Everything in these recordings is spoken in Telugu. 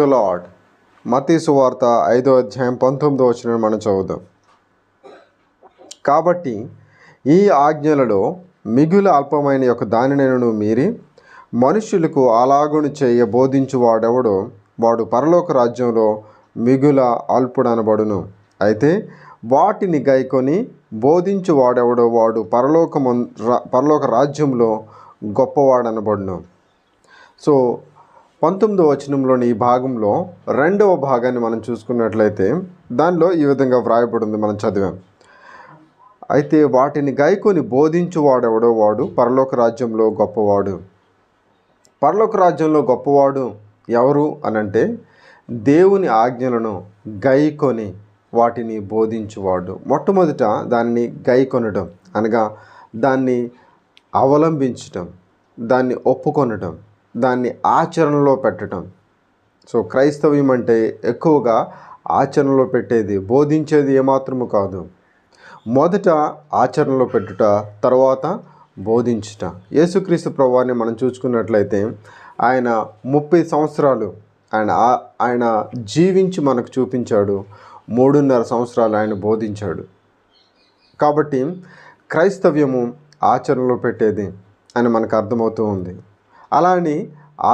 లార్డ్ మతీ వార్త ఐదో అధ్యాయం పంతొమ్మిదో వచ్చిన మనం చదువుదాం. కాబట్టి ఈ ఆజ్ఞలలో మిగులు అల్పమైన యొక్క దానినను మీరి మనుషులకు అలాగును చేయ బోధించువాడెవడో వాడు పరలోక రాజ్యంలో మిగుల అల్పుడనబడును అయితే వాటిని గైకొని బోధించు వాడెవడో వాడు పరలోక పరలోక రాజ్యంలో గొప్పవాడనబడును. సో పంతొమ్మిదవ వచనంలోని ఈ భాగంలో రెండవ భాగాన్ని మనం చూసుకున్నట్లయితే దానిలో ఈ విధంగా వ్రాయబడింది మనం చదివాం. అయితే వాటిని గైకొని బోధించువాడెవడో వాడు? పరలోక రాజ్యంలో గొప్పవాడు. పరలోక రాజ్యంలో గొప్పవాడు ఎవరు అనంటే దేవుని ఆజ్ఞలను గైకొని వాటిని బోధించువాడు. మొట్టమొదట దాన్ని గైకొనడం అనగా దాన్ని అవలంబించటం దాన్ని ఒప్పుకొనటం దాన్ని ఆచరణలో పెట్టడం సో క్రైస్తవ్యం అంటే ఎక్కువగా ఆచరణలో పెట్టేది బోధించేది ఏమాత్రము కాదు. మొదట ఆచరణలో పెట్టుట తర్వాత బోధించుట. యేసుక్రీస్తు ప్రభావాన్ని మనం చూసుకున్నట్లయితే ఆయన ముప్పై సంవత్సరాలు ఆయన ఆయన జీవించి మనకు చూపించాడు. మూడున్నర సంవత్సరాలు ఆయన బోధించాడు. కాబట్టి క్రైస్తవ్యము ఆచరణలో పెట్టేది అని మనకు అర్థమవుతూ ఉంది. అలా అని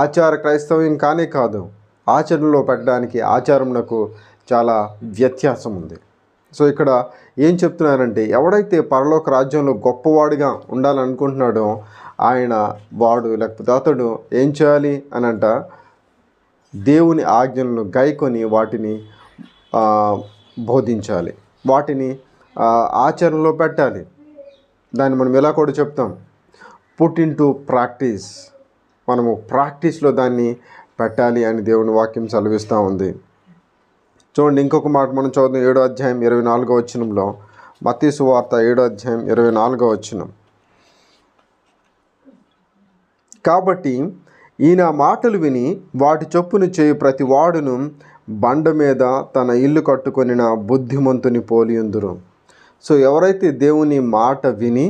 ఆచార క్రైస్తవ్యం కానే కాదు. ఆచరణలో పెట్టడానికి ఆచారంలకు చాలా వ్యత్యాసం ఉంది. సో ఇక్కడ ఏం చెప్తున్నారంటే ఎవడైతే పరలోక రాజ్యంలో గొప్పవాడిగా ఉండాలనుకుంటున్నాడో ఆయన వాడు లేకపోతే అతడు ఏం చేయాలి అని అంట దేవుని ఆజ్ఞలను గైకొని వాటిని బోధించాలి. వాటిని ఆచరణలో పెట్టాలి. దాన్ని మనం ఎలా కూడా చెప్తాం? పుట్ ఇన్ టు ప్రాక్టీస్ మనము ప్రాక్టీస్లో దాన్ని పెట్టాలి అని దేవుని వాక్యం సెలవిస్తూ ఉంది. చూడండి ఇంకొక మాట మనం చదువుతాం ఏడో అధ్యాయం ఇరవై నాలుగో వచ్చినంలో మత్తీసు వార్త ఏడో అధ్యాయం ఇరవై నాలుగో వచ్చినం కాబట్టి ఈయన మాటలు విని వాటి చొప్పున చేయు ప్రతి వాడును బండ మీద తన ఇల్లు కట్టుకొనిన బుద్ధిమంతుని పోలియుందురు సో ఎవరైతే దేవుని మాట విని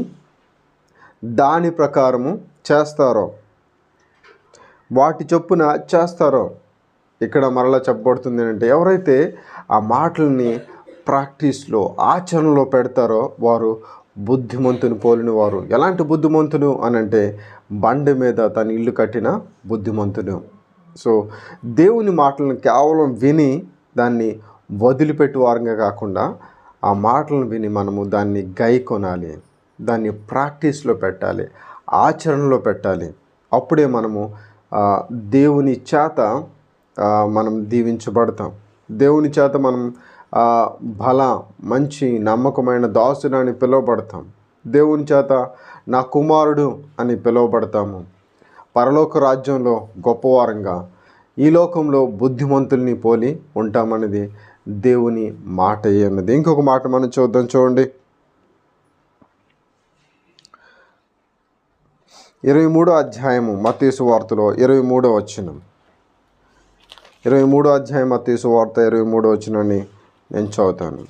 దాని ప్రకారము చేస్తారో వాటి చొప్పున చేస్తారో ఇక్కడ మరలా చెప్పబడుతుంది అంటే ఎవరైతే ఆ మాటల్ని ప్రాక్టీస్లో ఆచరణలో పెడతారో వారు బుద్ధిమంతుని పోలిన వారు. ఎలాంటి బుద్ధిమంతును అని అంటే బండి మీద తన ఇల్లు కట్టిన బుద్ధిమంతును సో దేవుని మాటలను కేవలం విని దాన్ని వదిలిపెట్టు వారంగా కాకుండా ఆ మాటలను విని మనము దాన్ని గై కొనాలి దాన్ని ప్రాక్టీస్లో పెట్టాలి. ఆచరణలో పెట్టాలి. అప్పుడే మనము దేవుని చేత మనం దీవించబడతాం. దేవుని చేత మనం బల మంచి నమ్మకమైన దాసుడు అని పిలువబడతాం. దేవుని చేత నా కుమారుడు అని పిలువబడతాము. పరలోక రాజ్యంలో గొప్పవారంగా ఈ లోకంలో బుద్ధిమంతుల్ని పోలి ఉంటామన్నది దేవుని మాట అన్నది ఇంకొక మాట మనం చూద్దాం చూడండి. ఇరవై మూడో అధ్యాయము మతీసు వార్తలో ఇరవై మూడో వచ్చినం ఇరవై మూడో అధ్యాయం మతీసు వార్త ఇరవై మూడో వచ్చినని నేను చదువుతాను.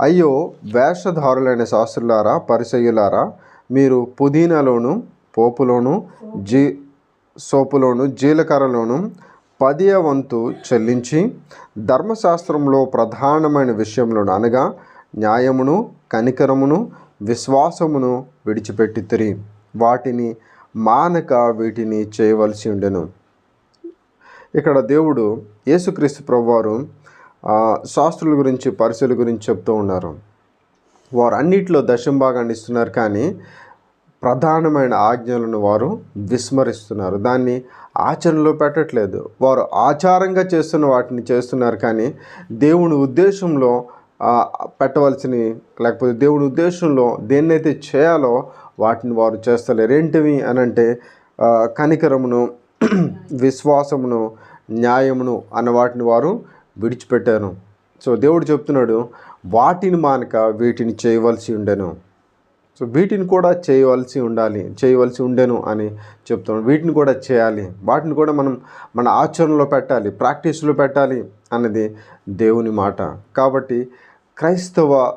అయ్యో వేషధారులైన శాస్త్రులారా పరిసయ్యులారా మీరు పుదీనాలోను పోపులోను జీ సోపులోను జీలకర్రలోను పదియ వంతు చెల్లించి ధర్మశాస్త్రంలో ప్రధానమైన విషయంలోను అనగా న్యాయమును కనికరమును విశ్వాసమును విడిచిపెట్టి వాటిని మానక వీటిని చేయవలసి ఉండెను. ఇక్కడ దేవుడు యేసుక్రీస్తు ప్రభువారు శాస్త్రుల గురించి పరిశీల గురించి చెప్తూ ఉన్నారు. వారు అన్నింటిలో దశం భాగాన్ని ఇస్తున్నారు కానీ ప్రధానమైన ఆజ్ఞలను వారు విస్మరిస్తున్నారు. దాన్ని ఆచరణలో పెట్టట్లేదు. వారు ఆచారంగా చేస్తున్న వాటిని చేస్తున్నారు కానీ దేవుని ఉద్దేశంలో పెట్టవలసిన లేకపోతే దేవుని ఉద్దేశంలో దేన్నైతే చేయాలో వాటిని వారు చేస్తలేరు ఏంటివి అని అంటే కనికరమును విశ్వాసమును న్యాయమును అన్న వాటిని వారు విడిచిపెట్టాను. సో దేవుడు చెప్తున్నాడు వాటిని మానక వీటిని చేయవలసి ఉండెను. సో వీటిని కూడా చేయవలసి ఉండాలి చేయవలసి ఉండెను అని చెప్తున్నాడు. వీటిని కూడా చేయాలి వాటిని కూడా మనం మన ఆచరణలో పెట్టాలి ప్రాక్టీస్లో పెట్టాలి అన్నది దేవుని మాట. కాబట్టి క్రైస్తవ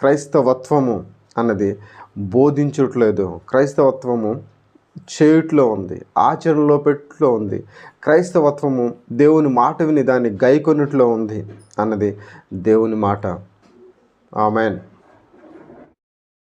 క్రైస్తవత్వము అన్నది బోధించట్లేదు. క్రైస్తవత్వము చేయుట్లో ఉంది ఆచరణలో పెట్టులో ఉంది. క్రైస్తవత్వము దేవుని మాట విని దాన్ని గైకొన్నట్లో ఉంది అన్నది దేవుని మాట. ఆమెన్.